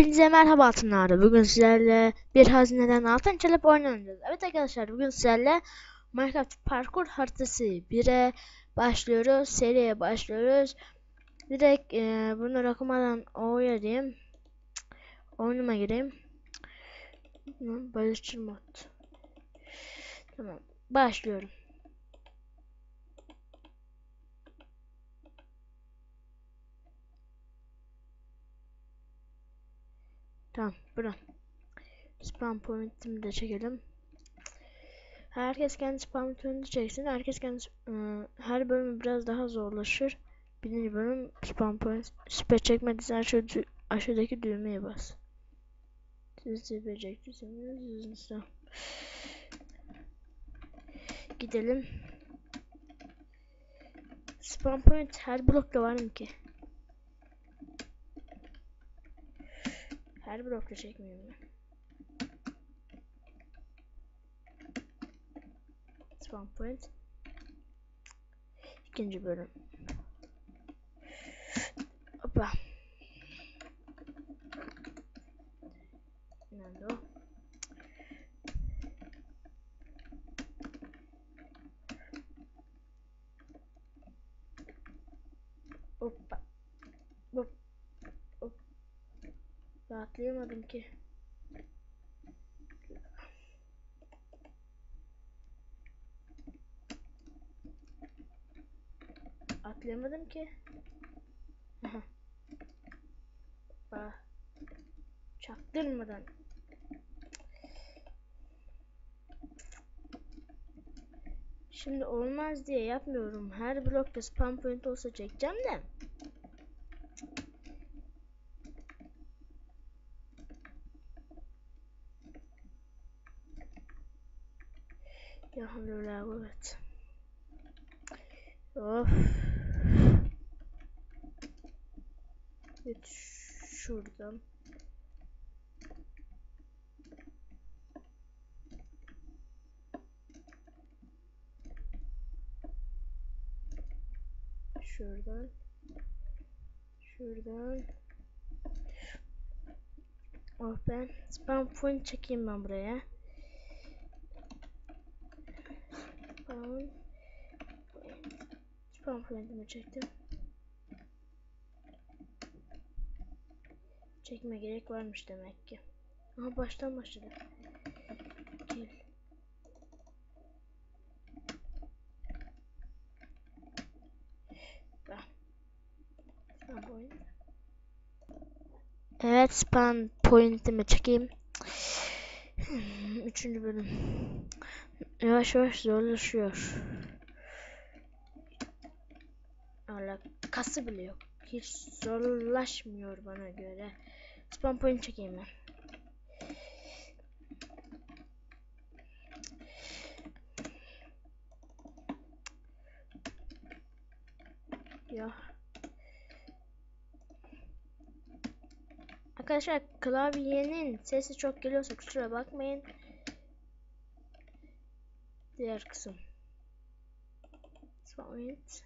Hepinize merhaba altınlarda. Bugün sizlerle bir hazineden altın çalıp oynayacağız. Evet arkadaşlar bugün sizlerle Minecraft parkur haritası 1'e başlıyoruz. Seriye başlıyoruz. Direkt e, bunu okumadan O'ya diyeyim. Oyunuma gireyim. Barışçıl mod. Tamam. Başlıyorum. Tamam bura. Spam point'imi de çekelim. Herkes kendi spam point'ini çeksin. Herkes kendi ıı, her bölüm biraz daha zorlaşır. Birinci bölüm spam point spam çekmediysen aşağı aşağıdaki düğmeye bas. Siz de becereceksiniz. Gidelim. Spam point her blokta var mı ki? Her blokta çekmiyorum ben. Spawn point. İkinci bölüm. Hoppa. Nerede o? Rahatlayamadım ki. Atlayamadım ki. Bak. Çaktırmadan. Şimdi olmaz diye yapmıyorum. Her blokta spam point olsa çekeceğim de. Havle evet. Of. Git şuradan. Şuradan. Şuradan. Oh ben spam point çekeyim ben buraya. Spam Spam point'imi çektim. Çekme gerek varmış demek ki. Aha baştan başladı. Gel. Evet spam point'imi çekeyim. Üçüncü bölüm. Yavaş yavaş zorlaşıyor. Alakası bile yok. Hiç zorlaşmıyor bana göre. Spam point çekeyim ben. Ya. Arkadaşlar klavyenin sesi çok geliyorsa kusura bakmayın. Diğer kısım. Spam point.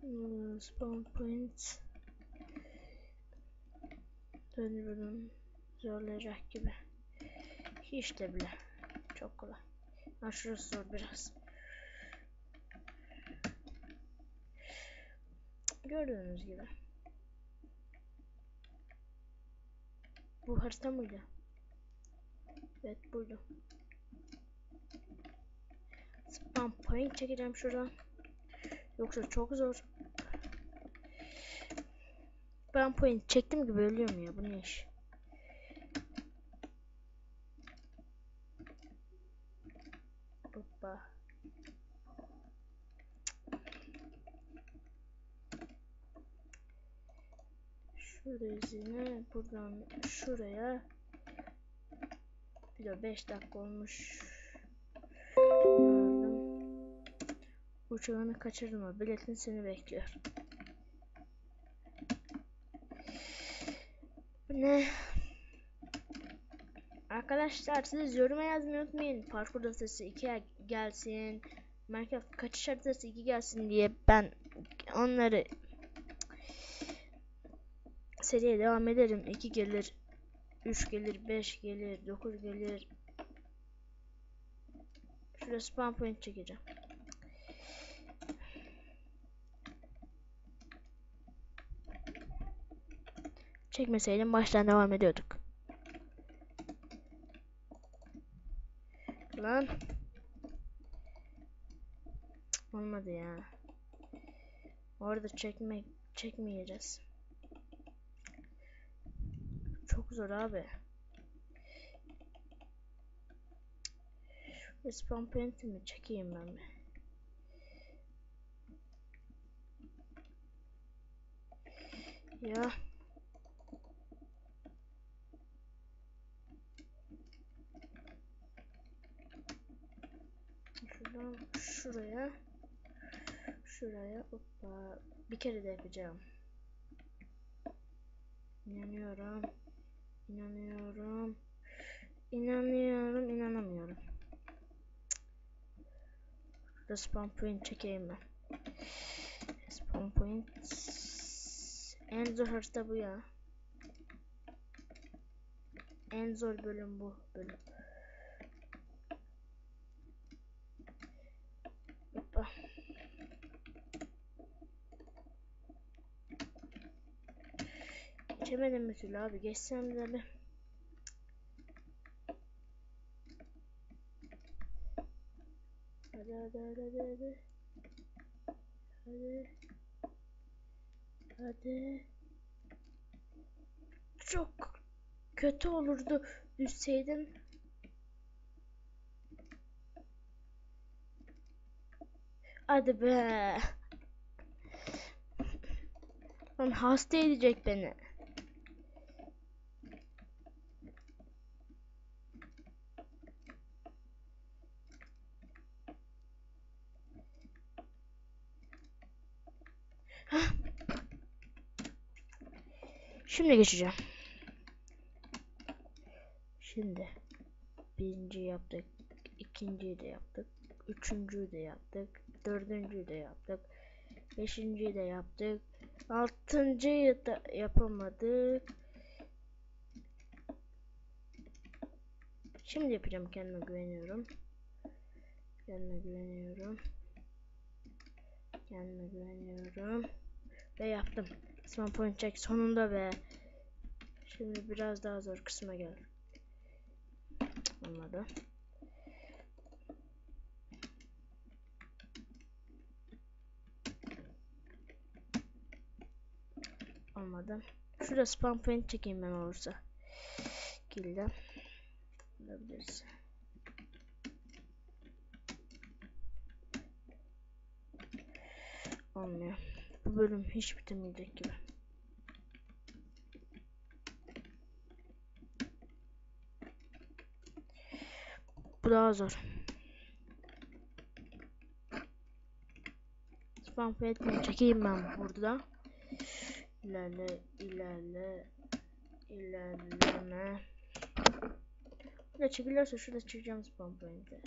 Hmm, spawn point. Dönüyorum zorlayacak gibi. Hiç de bile. Çok kolay. Ha şurası zor biraz. Gördüğünüz gibi. Bu harita mıydı? Evet buydu spawn point çekeceğim şuradan Yoksa çok zor. Ben point çektim gibi ölüyorum ya bu ne iş. Hoppa. Şurasını buradan şuraya bir de 5 dakika olmuş. Uçağını kaçırma. Biletin seni bekliyor. Ne? Arkadaşlar siz yoruma yazmayı unutmayın. Parkur haritası 2 gelsin. Minecraft kaçış haritası 2 gelsin diye ben onları seriye devam ederim. 2 gelir, 3 gelir, 5 gelir, 9 gelir. Şurada spam point çekeceğim. Çekmeseydim baştan devam ediyorduk. Lan. Olmadı ya. Orada çekme çekmeyeceğiz. Çok zor abi. Şu spam point'imi çekeyim ben bir. Ya. Şuradan şuraya. Şuraya. Hoppa. Bir kere de yapacağım. İnanıyorum. İnanıyorum. İnanıyorum. inanamıyorum. Şurada spawn point çekeyim ben. Spawn point. En zor harita bu ya. En zor bölüm bu bölüm. Hoppa. Geçemedim bir türlü abi. Geçsem de bir. Hadi hadi hadi hadi hadi. Hadi. Hadi. Çok kötü olurdu düşseydim. Hadi be. Lan hasta edecek beni. Şimdi geçeceğim. Şimdi birinci yaptık, ikinciyi de yaptık, üçüncüyü de yaptık, dördüncüyü de yaptık, beşinciyi de yaptık, altıncıyı da yapamadık. Şimdi yapacağım kendime güveniyorum. Kendime güveniyorum. Kendime güveniyorum. Ve yaptım. Spawn point check sonunda be. Şimdi biraz daha zor kısma gel. Olmadı. Olmadı. Şurada spawn point çekeyim ben olursa. Gilden. Bulabiliriz. Olmuyor. Bölüm hiç bitemeyecek gibi. Bu daha zor. Spam etmeyi çekeyim ben burada. İlerle, ilerle, ilerleme. Burada çekiliyorsa şurada çıkacağım spam point'e.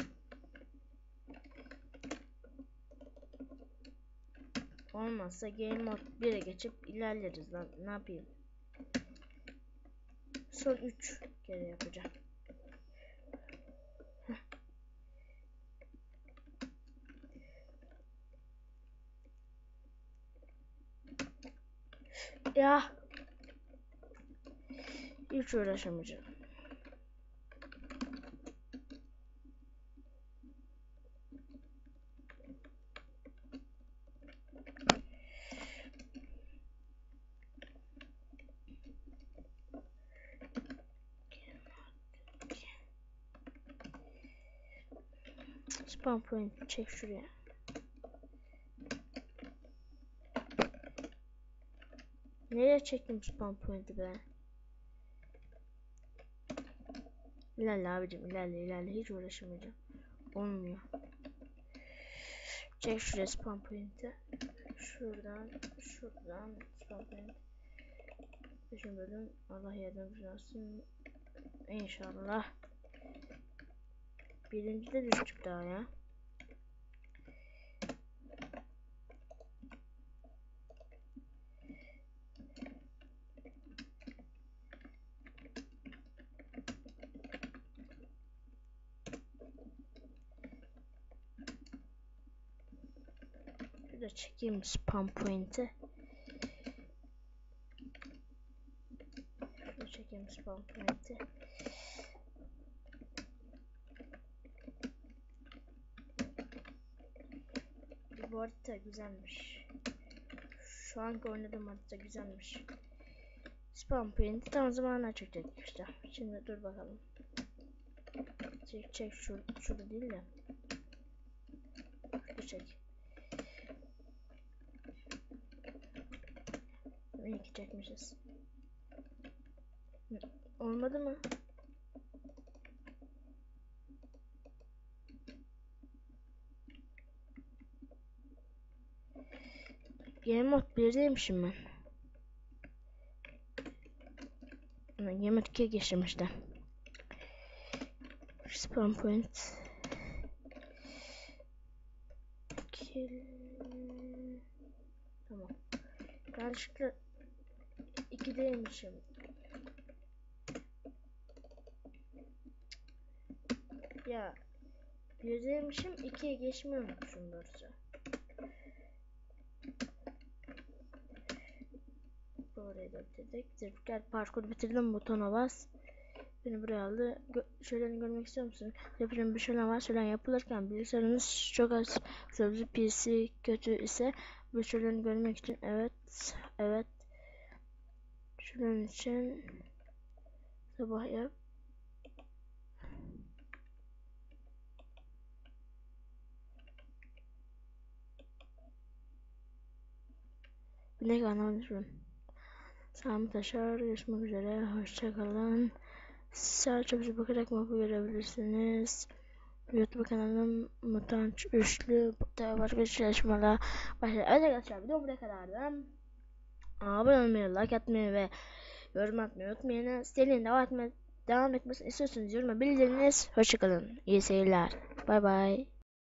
Olmazsa game mode 1'e geçip ilerleriz lan. Ne yapayım? Son 3 kere yapacağım. Ya. Hiç uğraşamayacağım. Spawn point çek şuraya. Nereye çektim spawn point'i be? İlerle abicim ilerle ilerle hiç uğraşamayacağım. Olmuyor. Çek şuraya spawn point'i. Şuradan şuradan spawn point. Bölüm Allah yardımcı olsun. İnşallah. Birinci de düz çıktı ya. Şurada çekeyim spam point'i. Şurada çekeyim spam point'i. Harita güzelmiş. Şu anki oynadığım harita güzelmiş. Spam point'i tam zamanına çekecek işte. Şimdi dur bakalım. Çek çek şur şurada değil de. Şurada çek. İyi ki çekmişiz. Olmadı mı? Game mode 1'deymişim ben. Game mode 2'ye geçtim. Spawn point. Kill. Tamam. Yanlışlıkla 2'deymişim. Ya 1'deymişim 2'ye geçmeyi unutmuşum doğrusu. Orayı da bitirdik. Gel parkur bitirdim butona bas. Beni buraya aldı. Gö şöyle görmek istiyor musun? Yapacağım bir şeyler var. Şöyle yapılırken bilgisayarınız çok az sözlü PC kötü ise bu şeyleri görmek için evet evet şunun için sabah yap. Ne anlamadım. Sami Taşar görüşmek üzere. Hoşçakalın. Sadece bize bakarak mapı görebilirsiniz. YouTube kanalım Mutanç Üçlü. Burada başka çalışmalar başlar. Evet arkadaşlar video buraya kadardı. Abone olmayı, like atmayı ve yorum atmayı unutmayın. Serinin devam, etme, devam etmesini istiyorsanız yoruma bildiriniz. Hoşçakalın. İyi seyirler. Bay bay.